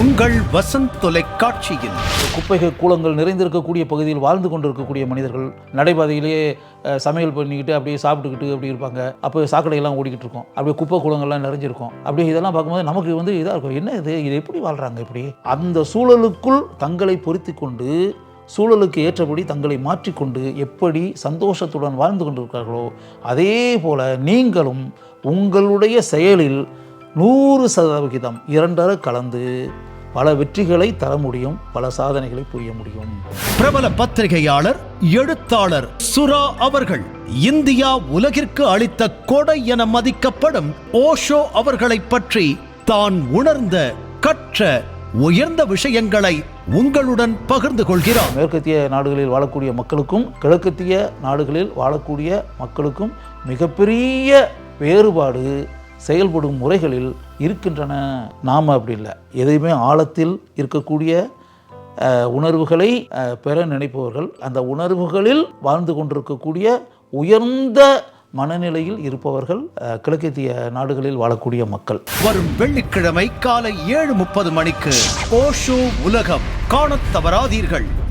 உங்கள் வசந்த் தொலைக்காட்சியில். குப்பைகள் கூலங்கள் நிறைந்திருக்கக்கூடிய பகுதியில் வாழ்ந்து கொண்டிருக்கக்கூடிய மனிதர்கள் நடைபாதையிலேயே சமையல் பண்ணிக்கிட்டு அப்படியே சாப்பிட்டுக்கிட்டு அப்படி இருப்பாங்க. அப்போ சாக்கடையெல்லாம் ஓடிக்கிட்டு இருக்கும். அப்படியே குப்பை கூலங்கள்லாம் நிறைஞ்சிருக்கும். அப்படியே இதெல்லாம் பார்க்கும்போது நமக்கு வந்து இதாக இருக்கும். என்ன இது? இது எப்படி வாழ்கிறாங்க இப்படி? அந்த சூழலுக்குள் தங்களை பொருத்தி கொண்டு சூழலுக்கு ஏற்றபடி தங்களை மாற்றிக்கொண்டு எப்படி சந்தோஷத்துடன் வாழ்ந்து கொண்டிருக்கிறார்களோ அதே போல் நீங்களும் உங்களுடைய செயலில் நூறு சதவிகிதம் இரண்டர கலந்து பல வெற்றிகளை தர முடியும் பல சாதனைகளை புரிய முடியும். பிரபல பத்திரிகையாளர் எழுத்தாளர் சுரா அவர்கள் இந்தியா உலகிற்கு அளித்த கொடை என மதிக்கப்படும் ஓஷோ அவர்களைப் பற்றி தான் உணர்ந்த கற்ற உயர்ந்த விஷயங்களை உங்களுடன் பகிர்ந்து கொள்கிறார். மேற்கத்திய நாடுகளில் வாழக்கூடிய மக்களுக்கும் கிழக்கத்திய நாடுகளில் வாழக்கூடிய மக்களுக்கும் மிகப்பெரிய வேறுபாடு செயல்படும் முறைகளில் இருக்கின்றன. நாம் அப்படி இல்லை. எதையுமே ஆழத்தில் இருக்கக்கூடிய உணர்வுகளை பெற நினைப்பவர்கள் அந்த உணர்வுகளில் வாழ்ந்து கொண்டிருக்கக்கூடிய உயர்ந்த மனநிலையில் இருப்பவர்கள் அஹ், கிழக்கத்திய நாடுகளில் வாழக்கூடிய மக்கள். வரும் வெள்ளிக்கிழமை காலை ஏழு முப்பது மணிக்கு ஓஷோ உலகம். காணத் தவறாதீர்கள்.